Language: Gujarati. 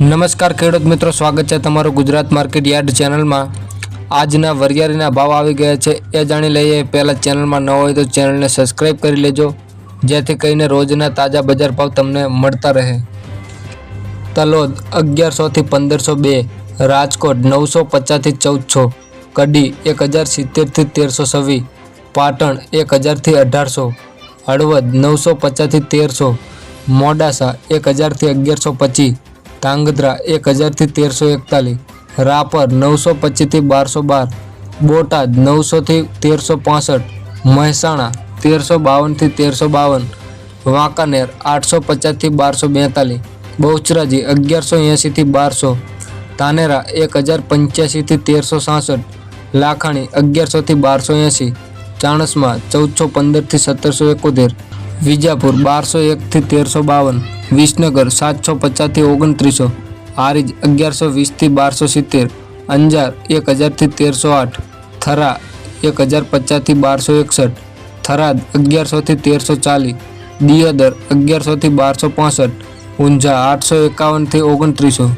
નમસ્કાર ખેડૂત મિત્રો, સ્વાગત છે તમારું ગુજરાત માર્કેટ યાર્ડ ચેનલમાં. આજના વરિયાળીના ભાવ આવી ગયા છે, એ જાણી લઈએ. પહેલાં ચેનલમાં ન હોય તો ચેનલને સબસ્ક્રાઈબ કરી લેજો, જેથી કરીને રોજના તાજા બજાર ભાવ તમને મળતા રહે. તલોદ અગિયારસોથી પંદરસો બે, રાજકોટ નવસો પચાસથી ચૌદસો, કડી એક હજાર સિત્તેરથી તેરસો છવ્વીસ, પાટણ એક હજારથી અઢારસો, હળવદ નવસો પચાસથી તેરસો, મોડાસા એક હજારથી અગિયારસો પચીસ ધાંગધ્રા એક હજારથી તેરસો એકતાલીસ. રાપર નવસો પચીસથી બારસો બાર. બોટાદ નવસોથી તેરસો પાસઠ. મહેસાણા તેરસો બાવનથી તેરસો બાવન. વાંકાનેર આઠસો પચાસથી બારસો બેતાલીસ. બહુચરાજી અગિયારસો એંશીથી બારસો. ધાનેરા એક હજાર પંચ્યાસીથી તેરસો સાસઠ. લાખાણી અગિયારસોથી બારસો એંશી. ચાણસમાં ચૌદસો પંદરથી સત્તરસો એકોતેર. વિજાપુર બારસો એકથી તેરસો બાવન, વિસનગર સાતસો પચાસથી ઓગણત્રીસો, હારીજ અગિયારસો વીસથી બારસો સિત્તેર, અંજાર એક હજારથી તેરસો આઠ, થરા એક હજાર પચાસથી બારસો એકસઠ, થરાદ અગિયારસોથી તેરસો ચાલીસ, દિયોદર અગિયારસોથી બારસો પાસઠ, ઊંઝા આઠસો એકાવનથી ઓગણત્રીસો.